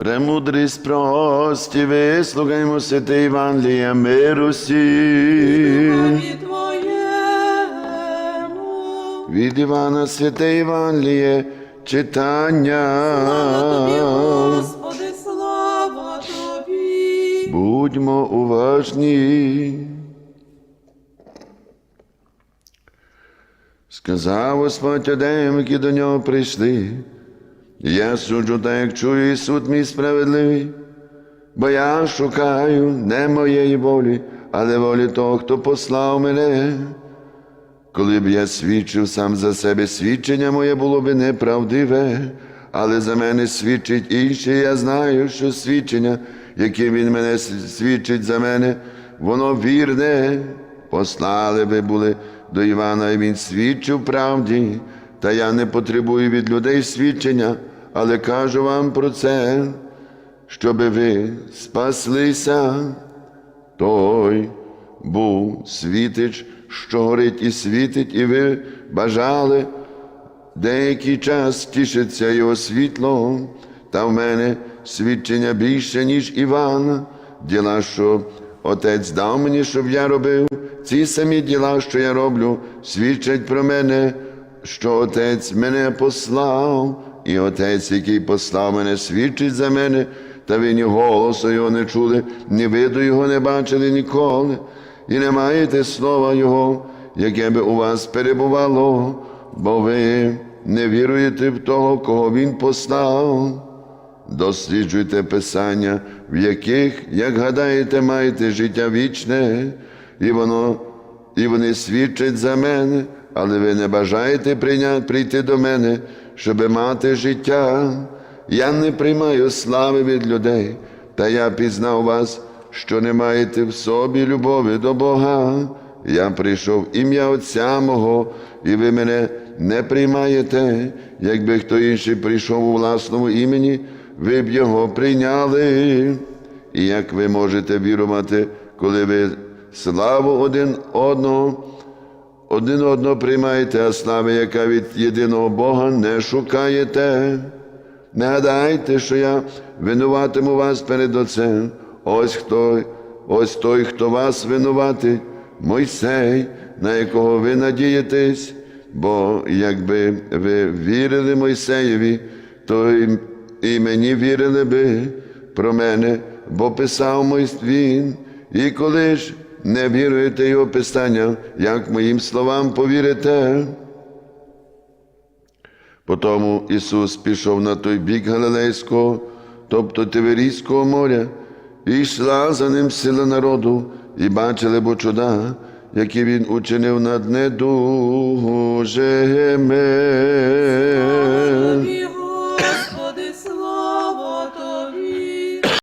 Премудрість прості, вислухаймо святе Євангелія миру Твоєму. Від Івана святе Євангеліє читання. Тобі, Господи, слава Тобі. Будьмо уважні. Сказав Господь одем, які до нього прийшли. Я суджу так, як чую, і суд мій справедливий, бо я шукаю не моєї волі, але волі того, хто послав мене. Коли б я свідчив сам за себе, свідчення моє було б неправдиве, але за мене свідчить інше. Я знаю, що свідчення, яке він мене свідчить за мене, воно вірне. Послали би були до Івана, і він свідчив правді, та я не потребую від людей свідчення, але кажу вам про це, щоби ви спаслися. Той був світич, що горить і світить, і ви бажали деякий час тішиться його світлом, та в мене свідчення більше, ніж Івана, діла, що Отець дав мені, щоб я робив. Ці самі діла, що я роблю, свідчать про мене, що Отець мене послав, і Отець, який послав мене, свідчить за мене, та ви ні голосу його не чули, ні виду його не бачили ніколи, і не маєте слова Його, яке би у вас перебувало, бо ви не віруєте в того, кого Він послав. Досліджуйте Писання, в яких, як гадаєте, маєте життя вічне, і воно, і вони свідчать за мене, але ви не бажаєте прийняти, прийти до мене, щоби мати життя. Я не приймаю слави від людей, та я пізнав вас, що не маєте в собі любові до Бога. Я прийшов ім'я Отця мого, і ви мене не приймаєте. Якби хто інший прийшов у власному імені, ви б його прийняли. І як ви можете вірувати, коли ви славу один одного, один одного приймаєте, а слави, яка від єдиного Бога, не шукаєте. Не гадайте, що я винуватиму вас перед Отцем. Ось хто, ось той, хто вас винуватить, Мойсей, на якого ви надієтесь, бо якби ви вірили Мойсеєві, то і, мені вірили би про мене, бо писав мой він. І коли ж не віруєте його писання, як моїм словам повірите. Потому Ісус пішов на той бік Галилейського, тобто Тиверійського моря, і йшла за ним сила народу, і бачили бо чуда, які він учинив над недужими.